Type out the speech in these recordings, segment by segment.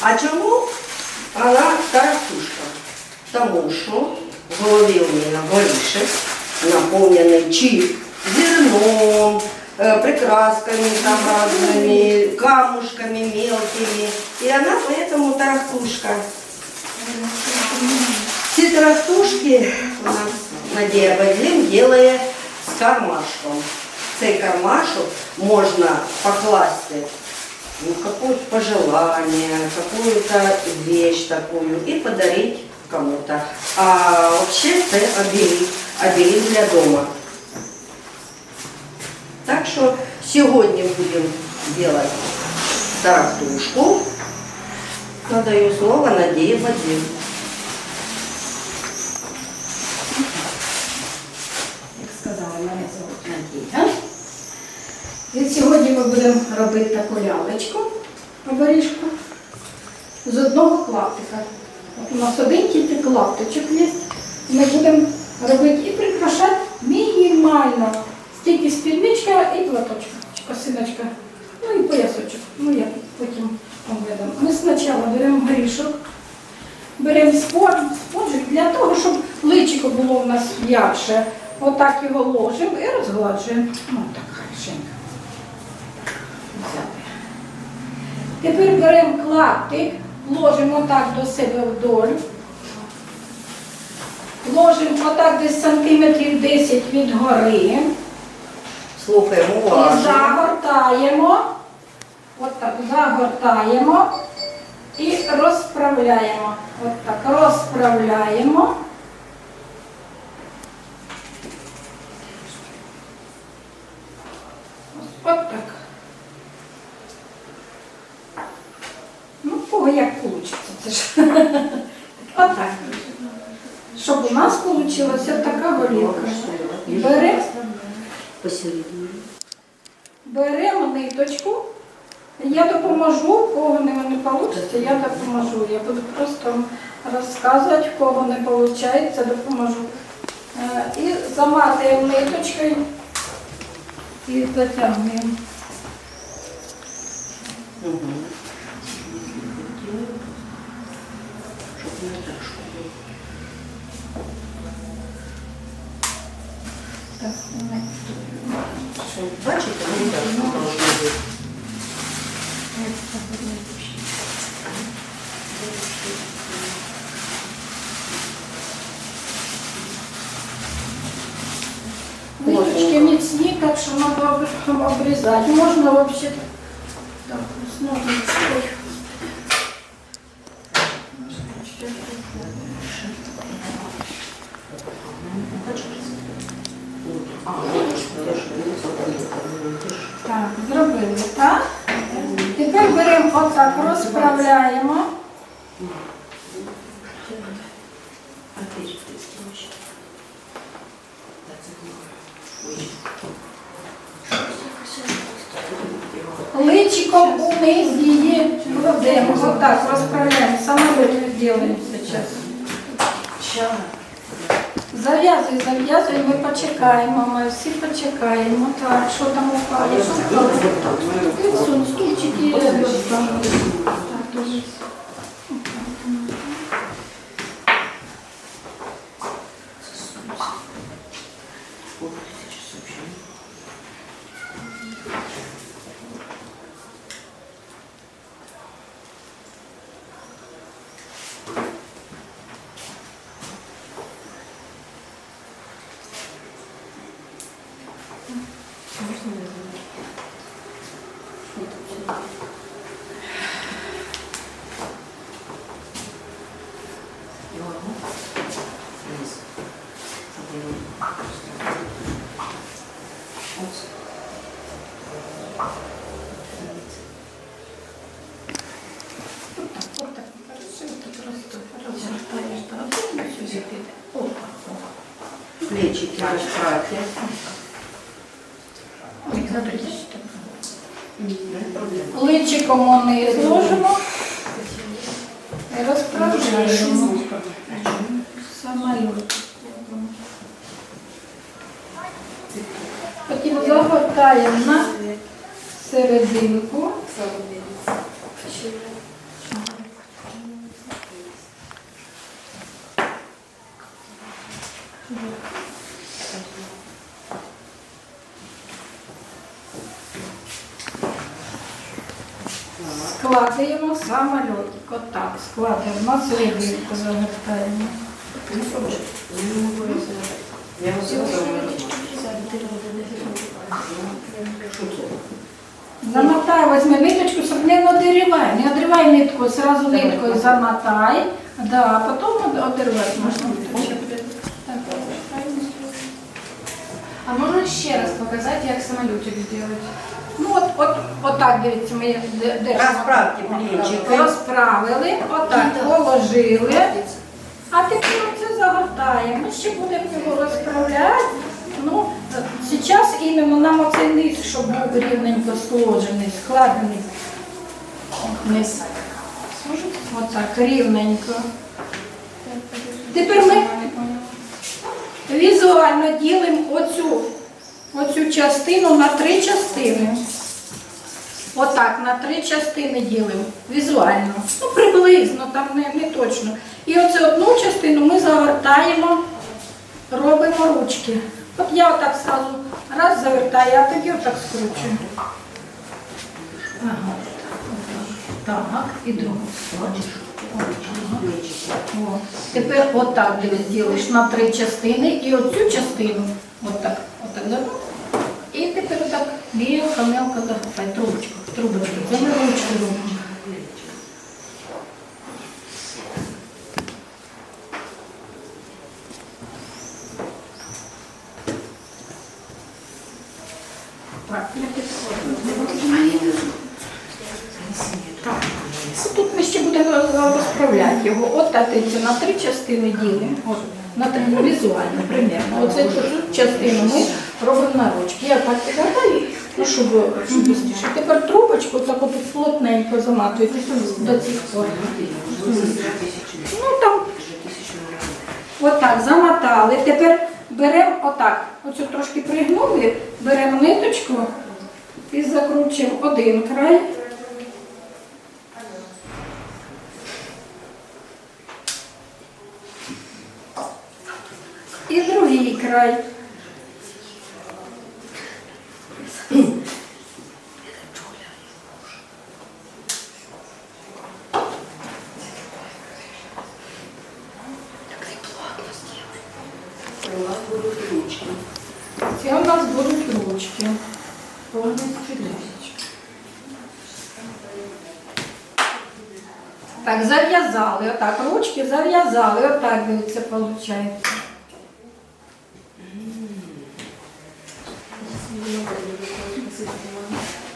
А чому вона тарахтушка? Тому що в голові у мене горішек, наповнений чи зерном, э, прикрасками там разными, камушками мелкими. И она поэтому тарахтушка. Ці тарахтушки у нас Надія Базим делає з кармашком. Цей кармашок можна покласти ну, какое-то пожелание, какую-то вещь такую и подарить кому-то. А вообще это оберег, оберег для дома. Так что сегодня будем делать тарахтушку. Надаю слово Надее Вадим. І сьогодні ми будемо робити таку лялечку, оберіжку, з одного клаптика. От у нас один тільки клаптичок є. Ми будемо робити і прикрашати мінімально. Тільки спідничка і платочка, косиночка, ну і поясочок. Ну я потім видам. Ми спочатку беремо горішок, беремо спонж, спонжик для того, щоб личико було в нас м'якше. Отак його ложимо і розгладжуємо. Ну так хорошенько. Тепер беремо клаптик, ложимо отак до себе вдоль. Ложимо отак десь сантиметрів 10 від гори. Слухаємо І загортаємо. Отак загортаємо і розправляємо. Отак розправляємо. От так. Ну, в кого як вийде. Це ж. Отак. Щоб у нас вийшла така. Беремо Посередине. Беремо ниточку. Я допоможу, в кого не, вийде, я допоможу. Я буду просто вам розказувати, в кого не виходить, допоможу. І заматуємо ниточкою і затягуємо. Угу. Щоб не так шкодило. Так, ну, Що, Бачите, не так должно бути. Ниточки міцні, так що треба обрізати. Можна взагалі так, ось ножничкою. А, ну, я ж не забула. Так, зробили, так? Тепер беремо отак, розправляємо. Личиком униз її кладемо, отак розправляємо. Ви робимо зараз. Зав'язуй, зав'язуй, ми почекаємо, ми всі почекаємо. Так, що там упало? Що впало? Стульчики. Так, дуже. Отак, хорошо, так роз- розгортаєш, так, Плечики расправьте. Личиком униз ложимо і розправляємо. Самоліт. Потім загортаємо на серединку. Складаємо самольотик. Отак складаємо серединку загортаємо. Я Замотай, возьми ниточку, щоб не одривай, не одривай нитку, сразу ниткою замотай, да, а потім од- одривати можна. Так. А можно еще раз показать, как самолетик сделать? Ну от, от, отак, дивіться, ми де- держимо. Розправте плечики. Розправили, отак положили. А тепер це загортаємо. Ми ще будемо його розправляти. Ну, зараз іменно нам оцей низ, щоб був рівненько сложений, складений. Низ. Отак, рівненько. Тепер ми візуально ділимо оцю, оцю частину на три частини. Отак, на три частини ділимо. Візуально. Ну, приблизно, там не, не точно. І оцю одну частину ми загортаємо, робимо ручки. От я отак сразу раз завертаю, а тоді отак скручую. Ага. Так, і другу складиш. Тепер отак ділиш на три частини і оцю частину. Отак, отак зробив. І тепер отак мілко, мілко загортай трубочку. Трубочку. Це ми ручку робимо. Так, я підходжу. Так. Тут ми ще будемо розправляти його. От так це на ділимо. От, на три візуально, примерно. Оце цю частину ми робимо на ручки. Я так підгадаю, ну, щоб щоб. Тепер трубочку так от плотненько заматуєте до цих пор. Ну там отак замотали. Тепер беремо отак. Оцю трошки пригнули, беремо ниточку і закручуємо один край. І другий край. Це у нас будуть ручки. Повністю. Так, зав'язали. Отак, ручки зав'язали. Отак, дивіться, виходить.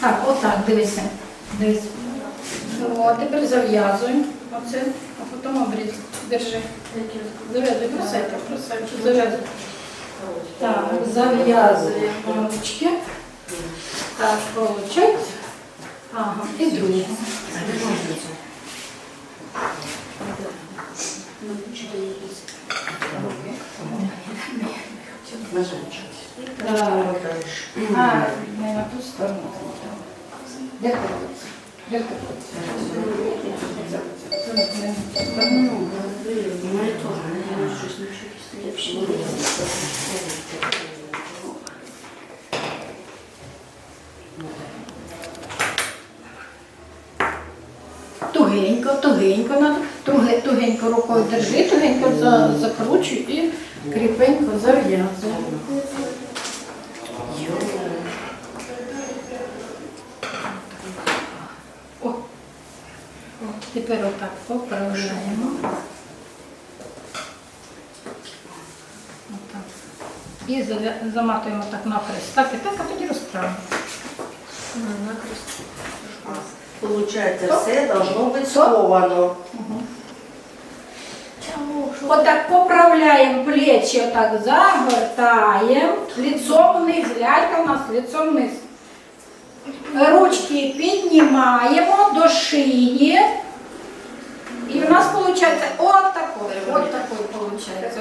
Так, отак, дивися. Дивись. О, тепер зав'язуємо. Оце, а потім обріз. Держи. Зав'язуй, просайте, просайте, зав'язуй. Так, зав'язуємо ручки. Так, виходить. Ага, і другу. Нажимчик. Так. А, не на ту сторону. Де крутиться? Де что-то Тугенько, тугенько, туге, тугенько рукою держи, тугенько закручуй і кріпенько зав'язуй. О, О, тепер отак поправляємо. Отак. І зав'я- заматуємо так навхрест. Так і так, а тоді розправимо. Получается, все должно быть сковано. Отак поправляємо плечі, отак загортаємо, лицом вниз, лялька у нас лицом вниз. Ручки піднімаємо до шиї. І в нас виходить от такой, от такой виходить.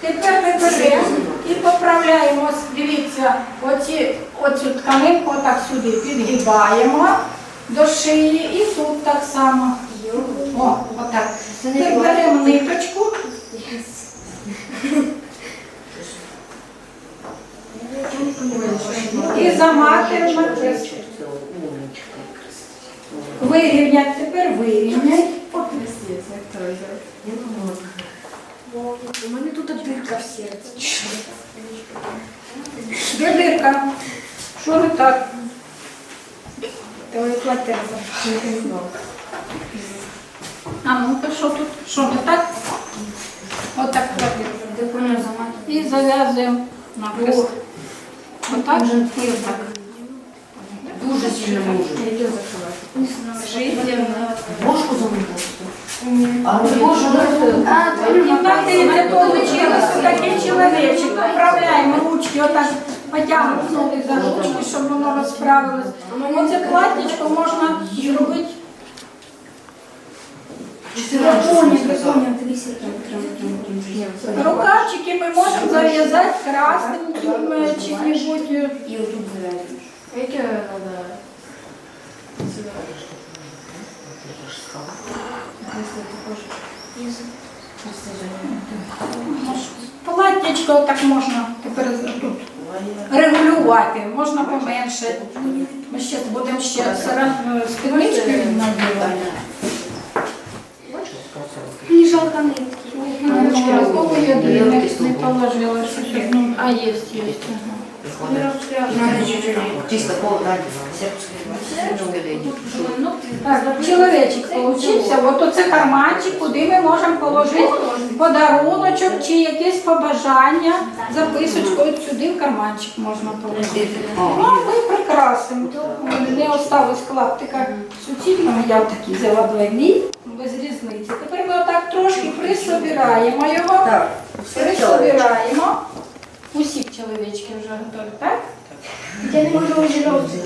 Тепер ми беремо і поправляємо, дивіться, оці, оцю тканинку отак сюди підгибаємо до шиї і тут так само. О, отак. Тепер беремо ниточку. І заматуємо. Вирівняти, тепер вирівняй. У мене тут дирка в серці. Де дирка? Що не так? Твої квартира А ну то що тут? Що не так? Отак кладемо. Ти поняв замати? І зав'язуємо на хрест. Отак і отак. Дуже сильно нужен. Бошку бошку А, І так получилось такий чоловічок. Управляємо ручки, отак потягнути за ручки, щоб воно розправилось. Оце платічко можна зробити. Рукавчики ми можемо зав'язати красненьким е, чим-небудь. е, І отут зав'язуєш. Яке? Платтячко так можна тепер тут регулювати, можна поменше. Ми ще будемо ще спідничкою надівати. Мені жалко нитки. Я не, положила? А, є, є. Чисто пол чоловічок получився. От оце карманчик, куди ми можемо положити подаруночок чи якесь побажання, записочку. От сюди в карманчик можна положити. Ну, а ми прикрасимо. Не осталось клаптика суцільного, я такі взяла двойні, без різниці. Тепер ми отак трошки присобираємо його. Присобираємо. Чоловічки вже готові, так? Я не можу вже зробити.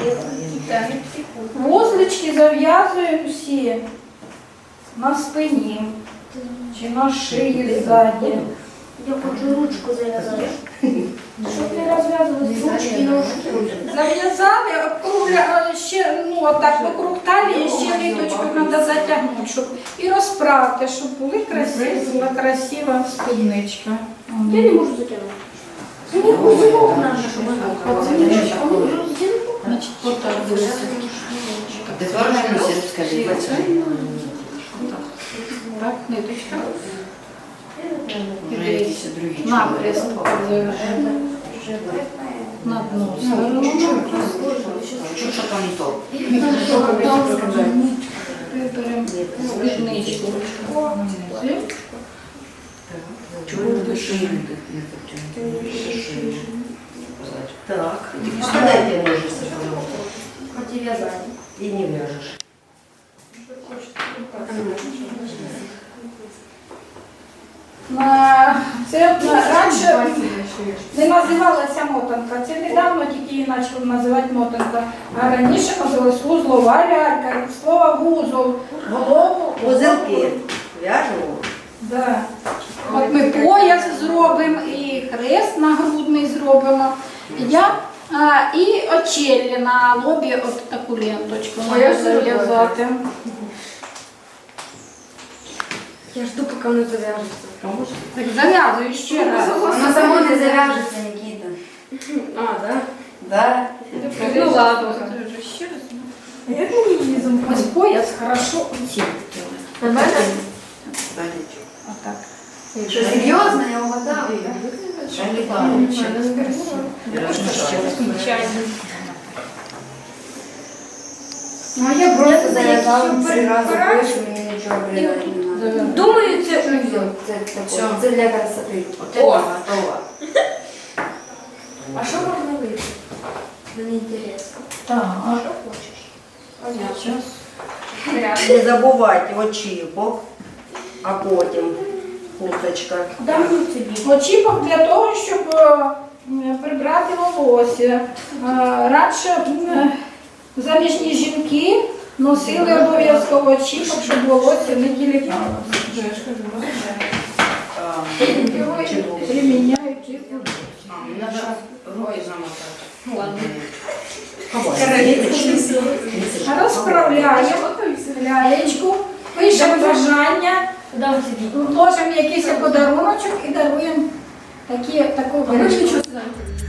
Вузлички зав'язуємо всі на спині чи на шиї ззаді. Я хочу ручку зав'язати. Щоб не розв'язувалися ручки, ножки. Зав'язали, округля, ще, ну, отак вокруг талії ще ниточку треба затягнути, щоб і розправити, щоб були красиві, була красива спідничка. Я не можу затягнути. Отак буде. Так. Внизу. Чого не шиї Так. Подайте ножницы, пожалуйста. Хоті в'язати. И не вяжешь. На- Це раніше не називалася мотанка. Це недавно тільки її почали називати мотанка. А раніше називалась вузлова лялька. Від слова вузол. Голову. Узелки вяжем. Да. От ми пояс зробимо і хрест нагрудний зробимо. Я, а, і очелі на лобі от таку ленточку можна зав'язати. Я жду, поки воно зав'яжеться. Так зав'язую ще раз. Воно само не зав'яжеться, Нікіта. А, так? Да. Ну ладно. Ще раз. Ось пояс хорошо оцінити. На? Отак. Що, серйозно? Я угадала. Ну, а я просто зав'язала всі рази більше, мені нічого обрізати не треба. Думаю, це узел. Це, таке. це для красоти. О, готово. А що можна вийти? Мені інтересно. Так. Що хочеш? Зараз. Не забувайте очіпок, а потім Хусточка. Дай тобі. Очіпок для того, щоб е, прибрати волосся. Е, Радше е, заміжні жінки носили обов'язково очіпок, щоб волосся не тіліпало. Його приміняють і замотати. розправляють. Замовляємо лялечку, пишемо бажання? Ложимо якийсь подарунок і даруємо такі, таку А